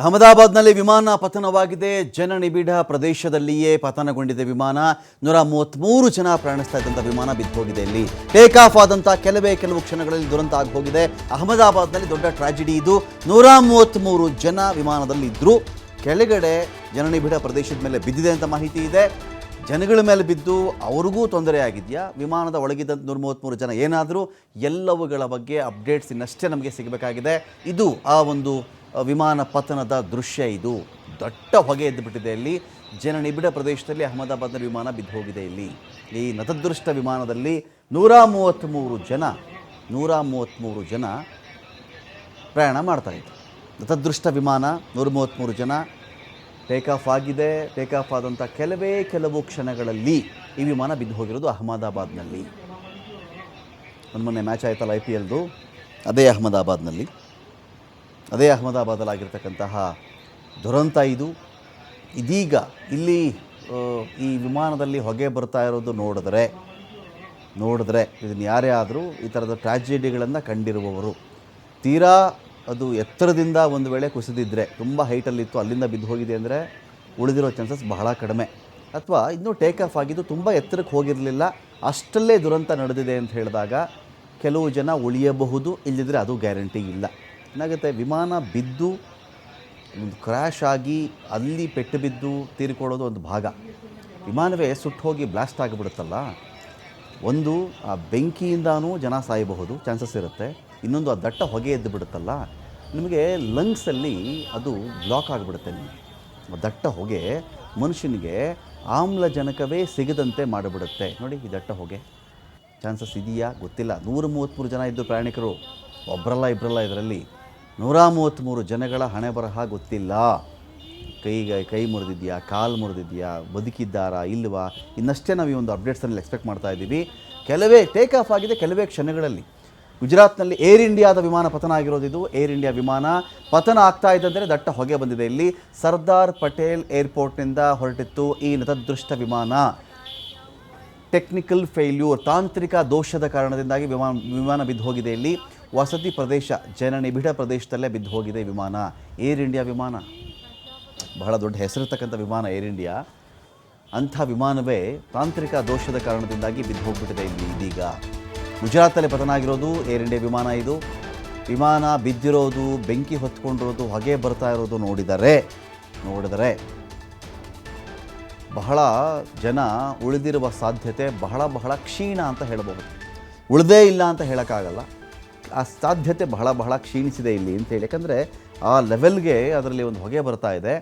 ಅಹಮದಾಬಾದ್ನಲ್ಲಿ ವಿಮಾನ ಪತನವಾಗಿದೆ. ಜನನಿಬಿಡ ಪ್ರದೇಶದಲ್ಲಿಯೇ ಪತನಗೊಂಡಿದೆ ವಿಮಾನ. ನೂರ ಮೂವತ್ತ್ಮೂರು ಜನ ಪ್ರಯಾಣಿಸ್ತಾ ಇದ್ದಂಥ ವಿಮಾನ ಬಿದ್ದೋಗಿದೆ ಇಲ್ಲಿ. ಟೇಕ್ ಆಫ್ ಆದಂಥ ಕೆಲವೇ ಕೆಲವು ಕ್ಷಣಗಳಲ್ಲಿ ದುರಂತ ಆಗಿ ಹೋಗಿದೆ ಅಹಮದಾಬಾದ್ನಲ್ಲಿ ದೊಡ್ಡ ಟ್ರಾಜಿಡಿ ಇದು. ನೂರ ಮೂವತ್ತ್ಮೂರು ಜನ ವಿಮಾನದಲ್ಲಿ ಇದ್ದರು ಕೆಳಗಡೆ ಜನನಿಬಿಡ ಪ್ರದೇಶದ ಮೇಲೆ ಬಿದ್ದಿದೆ ಅಂತ ಮಾಹಿತಿ ಇದೆ. ಜನಗಳ ಮೇಲೆ ಬಿದ್ದು ಅವ್ರಿಗೂ ತೊಂದರೆ ಆಗಿದೆಯಾ? ವಿಮಾನದ ಒಳಗಿದ್ದಂಥ ನೂರ ಮೂವತ್ತ್ಮೂರು ಜನ ಏನಾದರೂ? ಎಲ್ಲವುಗಳ ಬಗ್ಗೆ ಅಪ್ಡೇಟ್ಸ್ ಇನ್ನಷ್ಟೇ ನಮಗೆ ಸಿಗಬೇಕಾಗಿದೆ. ಇದು ಆ ಒಂದು ವಿಮಾನ ಪತನದ ದೃಶ್ಯ ಇದು. ದೊಡ್ಡ ಹೊಗೆ ಎದ್ದುಬಿಟ್ಟಿದೆ ಇಲ್ಲಿ. ಜನ ನಿಬಿಡ ಪ್ರದೇಶದಲ್ಲಿ ಅಹಮದಾಬಾದ್ನ ವಿಮಾನ ಬಿದ್ದು ಹೋಗಿದೆ ಇಲ್ಲಿ. ಈ ನತದೃಷ್ಟ ವಿಮಾನದಲ್ಲಿ ನೂರ ಮೂವತ್ತ್ಮೂರು ಜನ, ನೂರ ಮೂವತ್ತ್ಮೂರು ಜನ ಪ್ರಯಾಣ ಮಾಡ್ತಾ ಇದ್ರು. ನತದೃಷ್ಟ ವಿಮಾನ, ನೂರ ಮೂವತ್ತ್ಮೂರು ಜನ. ಟೇಕ್ ಆಫ್ ಆಗಿದೆ. ಟೇಕ್ ಆಫ್ ಆದಂಥ ಕೆಲವೇ ಕೆಲವು ಕ್ಷಣಗಳಲ್ಲಿ ಈ ವಿಮಾನ ಬಿದ್ದು ಹೋಗಿರೋದು ಅಹಮದಾಬಾದ್ನಲ್ಲಿ. ಒಂದು ಮೊನ್ನೆ ಮ್ಯಾಚ್ ಆಯ್ತಲ್ಲ ಐ ಪಿ ಎಲ್ದು? ಅದೇ ಅಹಮದಾಬಾದ್ನಲ್ಲಿ. ಅದೇ ಅಹಮದಾಬಾದಲ್ಲಾಗಿರ್ತಕ್ಕಂತಹ ದುರಂತ ಇದು. ಇದೀಗ ಇಲ್ಲಿ ಈ ವಿಮಾನದಲ್ಲಿ ಹೊಗೆ ಬರ್ತಾ ಇರೋದು ನೋಡಿದ್ರೆ ನೋಡಿದ್ರೆ ಇದನ್ನು ಯಾರೇ ಆದರೂ ಈ ಥರದ ಟ್ರ್ಯಾಜಿಡಿಗಳನ್ನು ಕಂಡಿರುವವರು. ತೀರಾ ಅದು ಎತ್ತರದಿಂದ ಒಂದು ವೇಳೆ ಕುಸಿದಿದ್ದರೆ ತುಂಬ ಹೈಟಲ್ಲಿತ್ತು, ಅಲ್ಲಿಂದ ಬಿದ್ದು ಹೋಗಿದೆ ಅಂದರೆ ಉಳಿದಿರೋ ಚಾನ್ಸಸ್ ಬಹಳ ಕಡಿಮೆ. ಅಥವಾ ಇನ್ನೂ ಟೇಕ್ ಆಫ್ ಆಗಿದ್ದು ತುಂಬ ಎತ್ತರಕ್ಕೆ ಹೋಗಿರಲಿಲ್ಲ, ಅಷ್ಟಲ್ಲೇ ದುರಂತ ನಡೆದಿದೆ ಅಂತ ಹೇಳಿದಾಗ ಕೆಲವು ಜನ ಉಳಿಯಬಹುದು ಇಲ್ಲದಿದ್ದರೆ ಅದು ಗ್ಯಾರಂಟಿ ಇಲ್ಲ. ಏನಾಗುತ್ತೆ ವಿಮಾನ ಬಿದ್ದು, ಒಂದು ಕ್ರ್ಯಾಶ್ ಆಗಿ ಅಲ್ಲಿ ಪೆಟ್ಟು ಬಿದ್ದು ತೀರಿಕೊಳ್ಳೋದು ಒಂದು ಭಾಗ. ವಿಮಾನವೇ ಸುಟ್ಟು ಹೋಗಿ ಬ್ಲಾಸ್ಟ್ ಆಗಿಬಿಡುತ್ತಲ್ಲ? ಒಂದು, ಆ ಬೆಂಕಿಯಿಂದನೂ ಜನ ಸಾಯಬಹುದು ಚಾನ್ಸಸ್ ಇರುತ್ತೆ. ಇನ್ನೊಂದು, ಆ ದಟ್ಟ ಹೊಗೆ ಎದ್ದು ಬಿಡುತ್ತಲ್ಲ? ನಿಮಗೆ ಲಂಗ್ಸಲ್ಲಿ ಅದು ಬ್ಲಾಕ್ ಆಗಿಬಿಡುತ್ತೆ ನಿಮಗೆ. ದಟ್ಟ ಹೊಗೆ ಮನುಷ್ಯನಿಗೆ ಆಮ್ಲಜನಕವೇ ಸಿಗದಂತೆ ಮಾಡಿಬಿಡುತ್ತೆ. ನೋಡಿ, ಈ ದಟ್ಟ ಹೊಗೆ. ಚಾನ್ಸಸ್ ಇದೆಯಾ? ಗೊತ್ತಿಲ್ಲ. ನೂರ ಮೂವತ್ತ್ಮೂರು ಜನ ಇದ್ದು ಪ್ರಯಾಣಿಕರು. ಒಬ್ಬರಲ್ಲ ಇಬ್ಬರಲ್ಲ ಇದರಲ್ಲಿ. ನೂರ ಮೂವತ್ತ್ಮೂರು ಜನಗಳ ಹಣೆ ಬರಹ ಗೊತ್ತಿಲ್ಲ. ಕೈಗೆ ಕೈ ಮುರಿದಿದೆಯಾ, ಕಾಲು ಮುರಿದಿದೆಯಾ, ಬದುಕಿದ್ದಾರಾ, ಇಲ್ವಾ? ಇನ್ನಷ್ಟೇ ನಾವು ಈ ಒಂದು ಅಪ್ಡೇಟ್ಸಲ್ಲಿ ಎಕ್ಸ್ಪೆಕ್ಟ್ ಮಾಡ್ತಾ ಇದ್ದೀವಿ. ಕೆಲವೇ ಟೇಕ್ ಆಫ್ ಆಗಿದೆ, ಕೆಲವೇ ಕ್ಷಣಗಳಲ್ಲಿ. ಗುಜರಾತ್ನಲ್ಲಿ ಏರ್ ಇಂಡಿಯಾದ ವಿಮಾನ ಪತನ ಆಗಿರೋದಿದು ಏರ್ ಇಂಡಿಯಾ ವಿಮಾನ ಪತನ ಆಗ್ತಾ ಇದ್ದಂದರೆ ದಟ್ಟ ಹೊಗೆ ಬಂದಿದೆ ಇಲ್ಲಿ. ಸರ್ದಾರ್ ಪಟೇಲ್ ಏರ್ಪೋರ್ಟ್ನಿಂದ ಹೊರಟಿತ್ತು ಈ ನತದೃಷ್ಟ ವಿಮಾನ. ಟೆಕ್ನಿಕಲ್ ಫೇಲ್ಯೂರ್ ತಾಂತ್ರಿಕ ದೋಷದ ಕಾರಣದಿಂದಾಗಿ ವಿಮಾನ ವಿಮಾನ ಬಿದ್ದು ಹೋಗಿದೆ ಇಲ್ಲಿ. ವಸತಿ ಪ್ರದೇಶ ಜನನಿಬಿಡ ಪ್ರದೇಶದಲ್ಲೇ ಬಿದ್ದು ಹೋಗಿದೆ ವಿಮಾನ. ಏರ್ ಇಂಡಿಯಾ ವಿಮಾನ. ಬಹಳ ದೊಡ್ಡ ಹೆಸರಿರ್ತಕ್ಕಂಥ ವಿಮಾನ ಏರ್ ಇಂಡಿಯಾ. ಅಂಥ ವಿಮಾನವೇ ತಾಂತ್ರಿಕ ದೋಷದ ಕಾರಣದಿಂದಾಗಿ ಬಿದ್ದು ಹೋಗ್ಬಿಟ್ಟಿದೆ ಇಲ್ಲಿ ಇದೀಗ. ಗುಜರಾತಲ್ಲಿ ಪತನ ಆಗಿರೋದು ಏರ್ ಇಂಡಿಯಾ ವಿಮಾನ ಇದು. ವಿಮಾನ ಬಿದ್ದಿರೋದು, ಬೆಂಕಿ ಹೊತ್ಕೊಂಡಿರೋದು, ಹೊಗೆ ಬರ್ತಾ ಇರೋದು ನೋಡಿದರೆ ನೋಡಿದರೆ ಬಹಳ ಜನ ಉಳಿದಿರುವ ಸಾಧ್ಯತೆ ಬಹಳ ಬಹಳ ಕ್ಷೀಣ ಅಂತ ಹೇಳಬಹುದು. ಉಳಿದೇ ಇಲ್ಲ ಅಂತ ಹೇಳೋಕ್ಕಾಗಲ್ಲ. ಆ ಸಾಧ್ಯತೆ ಬಹಳ ಬಹಳ ಕ್ಷೀಣಿಸಿದೆ ಇಲ್ಲಿ ಅಂತೇಳಿ ಯಾಕಂದರೆ ಆ ಲೆವೆಲ್ಗೆ ಅದರಲ್ಲಿ ಒಂದು ಹೊಗೆ ಬರ್ತಾ ಇದೆ.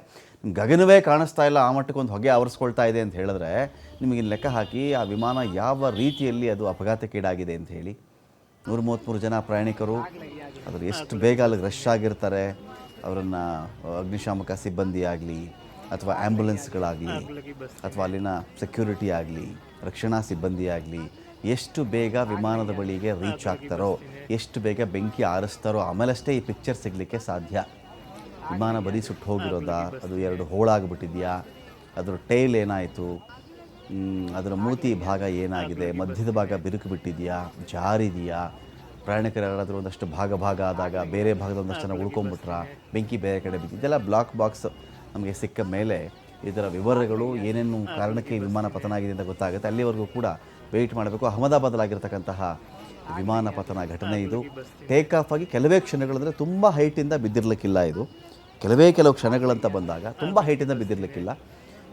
ಗಗನವೇ ಕಾಣಿಸ್ತಾ ಇಲ್ಲ ಆ ಮಟ್ಟಕ್ಕೆ ಒಂದು ಹೊಗೆ ಆವರಿಸ್ಕೊಳ್ತಾ ಇದೆ ಅಂತ ಹೇಳಿದ್ರೆ ನಿಮಗೆ ಲೆಕ್ಕ ಹಾಕಿ ಆ ವಿಮಾನ ಯಾವ ರೀತಿಯಲ್ಲಿ ಅದು ಅಪಘಾತಕ್ಕೀಡಾಗಿದೆ ಅಂತ ಹೇಳಿ. ನೂರ ಮೂವತ್ತ್ಮೂರು ಜನ ಪ್ರಯಾಣಿಕರು ಅದ್ರ ಎಷ್ಟು ಬೇಗ ಅಲ್ಲಿಗೆ ರಶ್ ಆಗಿರ್ತಾರೆ ಅವರನ್ನು ಅಗ್ನಿಶಾಮಕ ಸಿಬ್ಬಂದಿ ಆಗಲಿ ಅಥವಾ ಆ್ಯಂಬುಲೆನ್ಸ್ಗಳಾಗಲಿ ಅಥವಾ ಅಲ್ಲಿನ ಸೆಕ್ಯೂರಿಟಿ ಆಗಲಿ ರಕ್ಷಣಾ ಸಿಬ್ಬಂದಿ ಆಗಲಿ ಎಷ್ಟು ಬೇಗ ವಿಮಾನದ ಬಳಿಗೆ ರೀಚ್ ಆಗ್ತಾರೋ, ಎಷ್ಟು ಬೇಗ ಬೆಂಕಿ ಆರಿಸ್ತಾರೋ, ಆಮೇಲಷ್ಟೇ ಈ ಪಿಕ್ಚರ್ ಸಿಗಲಿಕ್ಕೆ ಸಾಧ್ಯ. ವಿಮಾನ ಬರೀ ಸುಟ್ಟು ಹೋಗಿರೋದಾ? ಅದು ಎರಡು ಹೋಳಾಗ್ಬಿಟ್ಟಿದೆಯಾ ಅದರ ಟೈಲ್ ಏನಾಯಿತು? ಅದರ ಮೂತಿ ಭಾಗ ಏನಾಗಿದೆ? ಮಧ್ಯದ ಭಾಗ ಬಿರುಕು ಬಿಟ್ಟಿದೆಯಾ? ಜಾರಿದೆಯಾ? ಪ್ರಯಾಣಿಕರ ಯಾರಾದರೂ ಒಂದಷ್ಟು ಭಾಗ ಭಾಗ ಆದಾಗ ಬೇರೆ ಭಾಗದ ಒಂದಷ್ಟು ಜನ ಉಳ್ಕೊಂಬಿಟ್ರ ಬೆಂಕಿ ಬೇರೆ ಕಡೆ ಬಿದ್ದು ಇದೆಲ್ಲ ಬ್ಲಾಕ್ ಬಾಕ್ಸ್ ನಮಗೆ ಸಿಕ್ಕ ಮೇಲೆ ಇದರ ವಿವರಗಳು ಏನೇನು ಕಾರಣಕ್ಕೆ ವಿಮಾನ ಪತನ ಆಗಿದೆ ಅಂತ ಗೊತ್ತಾಗುತ್ತೆ. ಅಲ್ಲಿವರೆಗೂ ಕೂಡ ವೆಯ್ಟ್ ಮಾಡಬೇಕು. ಅಹಮದಾಬಾದಲ್ಲಾಗಿರ್ತಕ್ಕಂತಹ ವಿಮಾನ ಪತನ ಘಟನೆ ಇದು. ಟೇಕ್ ಆಫ್ ಆಗಿ ಕೆಲವೇ ಕ್ಷಣಗಳಂದರೆ ತುಂಬ ಹೈಟಿಂದ ಬಿದ್ದಿರಲಿಕ್ಕಿಲ್ಲ ಇದು. ಕೆಲವೇ ಕೆಲವು ಕ್ಷಣಗಳಂತ ಬಂದಾಗ ತುಂಬ ಹೈಟಿಂದ ಬಿದ್ದಿರಲಿಕ್ಕಿಲ್ಲ.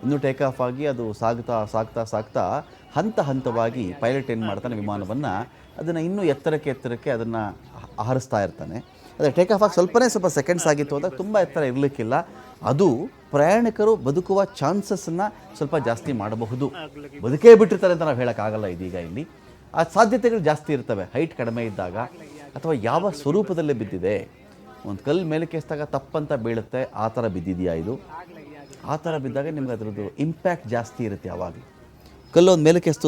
ಇನ್ನು ಟೇಕ್ ಆಫ್ ಆಗಿ ಅದು ಸಾಗ್ತಾ ಸಾಗ್ತಾ ಸಾಗ್ತಾ ಹಂತ ಹಂತವಾಗಿ ಪೈಲಟ್ ಏನು ಮಾಡ್ತಾನೆ ವಿಮಾನವನ್ನು ಅದನ್ನು ಇನ್ನೂ ಎತ್ತರಕ್ಕೆ ಎತ್ತರಕ್ಕೆ ಅದನ್ನು ಹರಿಸ್ತಾ ಇರ್ತಾನೆ. ಅದೇ ಟೇಕ್ ಆಫ್ ಆಗಿ ಸ್ವಲ್ಪನೇ ಸ್ವಲ್ಪ ಸೆಕೆಂಡ್ಸ್ ಆಗಿತ್ತು ಅಂದಾಗ ತುಂಬ ಎತ್ತರ ಇರಲಿಕ್ಕಿಲ್ಲ. ಅದು ಪ್ರಯಾಣಿಕರು ಬದುಕುವ ಚಾನ್ಸಸ್ಸನ್ನು ಸ್ವಲ್ಪ ಜಾಸ್ತಿ ಮಾಡಬಹುದು. ಬದುಕೇ ಬಿಟ್ಟಿರ್ತಾರೆ ಅಂತ ನಾವು ಹೇಳೋಕ್ಕಾಗಲ್ಲ ಇದೀಗ ಇಲ್ಲಿ. ಆ ಸಾಧ್ಯತೆಗಳು ಜಾಸ್ತಿ ಇರ್ತವೆ. ಹೈಟ್ ಕಡಿಮೆ ಇದ್ದಾಗ ಅಥವಾ ಯಾವ ಸ್ವರೂಪದಲ್ಲಿ ಬಿದ್ದಿದೆ. ಒಂದು ಕಲ್ಲು ಮೇಲಕ್ಕೆ ಎಸ್ದಾಗ ತಪ್ಪಂತ ಬೀಳುತ್ತೆ. ಆ ಥರ ಬಿದ್ದಿದೆಯಾ ಇದು? ಆ ಥರ ಬಿದ್ದಾಗ ನಿಮ್ಗೆ ಅದರದ್ದು ಇಂಪ್ಯಾಕ್ಟ್ ಜಾಸ್ತಿ ಇರುತ್ತೆ ಯಾವಾಗಲೂ. ಕಲ್ಲು ಒಂದು ಮೇಲಕ್ಕೆ ಎಸ್ತು